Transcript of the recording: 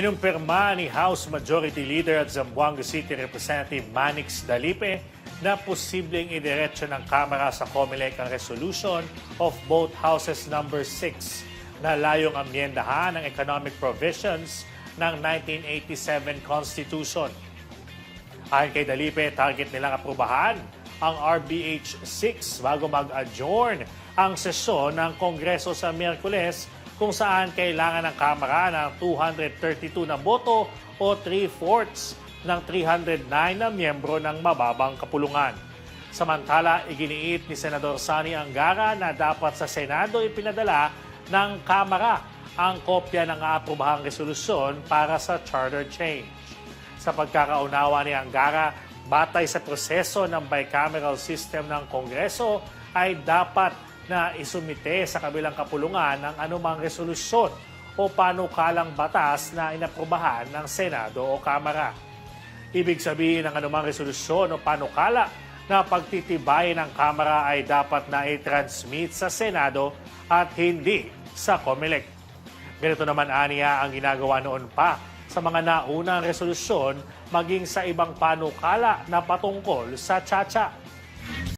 Kinumpirma ni House Majority Leader at Zamboanga City Representative Manix Dalipe na posibleng idiretso ng Kamara sa COMELEC ang resolution of both Houses number 6 na layong amyendahan ng economic provisions ng 1987 Constitution. Ayon kay Dalipe, target nilang aprubahan ang RBH 6 bago mag-adjourn ang sesyon ng Kongreso sa Miyerkules kung saan kailangan ng Kamara ng 232 na boto o 3-fourths ng 309 na miyembro ng mababang kapulungan. Samantala, iginiit ni Senador Sani Angara na dapat sa Senado ipinadala ng Kamara ang kopya ng aaprobahang resolusyon para sa charter change. Sa pagkakaunawa ni Angara, batay sa proseso ng bicameral system ng Kongreso, ay dapat na isumite sa kabilang kapulungan ng anumang resolusyon o panukalang batas na inaprubahan ng Senado o Kamara. Ibig sabihin ng anumang resolusyon o panukala na pagtitibayin ng Kamara ay dapat na i-transmit sa Senado at hindi sa COMELEC. Ganito naman aniya ang ginagawa noon pa sa mga naunang resolusyon maging sa ibang panukala na patungkol sa Chacha.